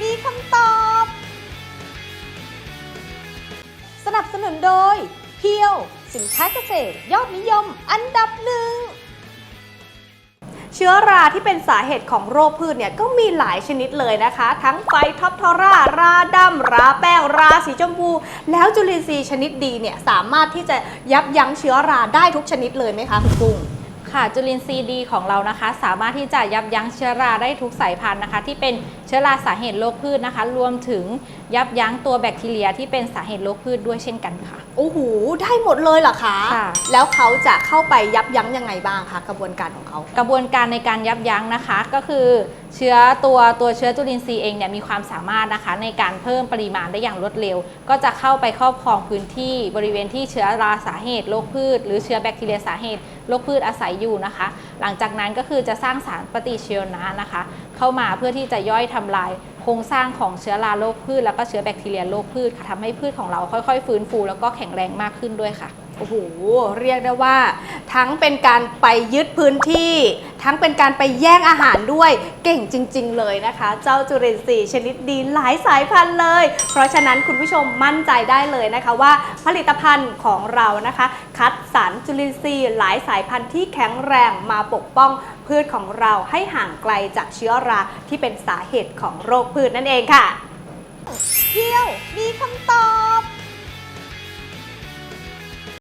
มีคำตอบ สนับสนุนโดย เพียว สินค้าเกษตร ยอดนิยมอันดับหนึ่งเชื้อราที่เป็นสาเหตุของโรคพืชเนี่ยก็มีหลายชนิดเลยนะคะ ทั้งไฟท็อปทอราราดำราแป้งราสีชมพู แล้วจุลินทรีย์ชนิดดีเนี่ยสามารถที่จะยับยั้งเชื้อราได้ทุกชนิดเลยไหมคะคุณกุ้ง ค่ะจุลินทรีย์ดีของเรานะคะ สามารถที่จะยับยั้งเชื้อราได้ทุกสายพันธุ์นะคะ ที่เป็นเชื้อราสาเหตุโรคพืชนะคะ รวมถึงยับยั้งตัวแบคทีเรียที่เป็นสาเหตุโรคพืชด้วยเช่นกันค่ะ โอ้โห ได้หมดเลยเหรอคะ ค่ะ แล้วเขาจะเข้าไปยับยั้งยังไงบ้างคะกระบวนการของเขา กระบวนการในการยับยั้งนะคะก็คือ เชื้อตัวตัวเชื้อจุลินทรีย์เองเนี่ยมีความสามารถนะคะ ในการเพิ่มปริมาณได้อย่างรวดเร็ว ก็จะเข้าไปครอบครองพื้นที่บริเวณที่เชื้อราสาเหตุโรคพืช หรือเชื้อแบคทีเรียสาเหตุ โรคพืชอาศัยอยู่นะคะ หลังจากนั้นก็คือจะสร้างสารปฏิชีวนะนะคะ เข้ามาเพื่อที่จะย่อยทำลายโครงสร้างของเชื้อราโรคพืช แล้วก็เชื้อแบคทีเรียโรคพืชค่ะทำให้พืชของเราค่อยๆ ฟื้นฟูแล้วก็แข็งแรงมากขึ้นด้วยค่ะโอ้โห เรียกได้ว่า ทั้งเป็นการไปยึดพื้นที่ ทั้งเป็นการไปแย่งอาหารด้วยเก่งจริง ๆ เลยนะคะ เจ้าจุลินทรีย์ชนิดดีหลายสายพันธุ์เลย เพราะฉะนั้นคุณผู้ชมมั่นใจได้เลยนะคะว่าผลิตภัณฑ์ของเรานะคะ คัดสรรจุลินทรีย์หลายสายพันธุ์ที่แข็งแรงมาปกป้องพืชของเราให้ห่างไกลจากเชื้อราที่เป็นสาเหตุของโรคพืชนั่นเองค่ะเที่ยวมีคำตอบ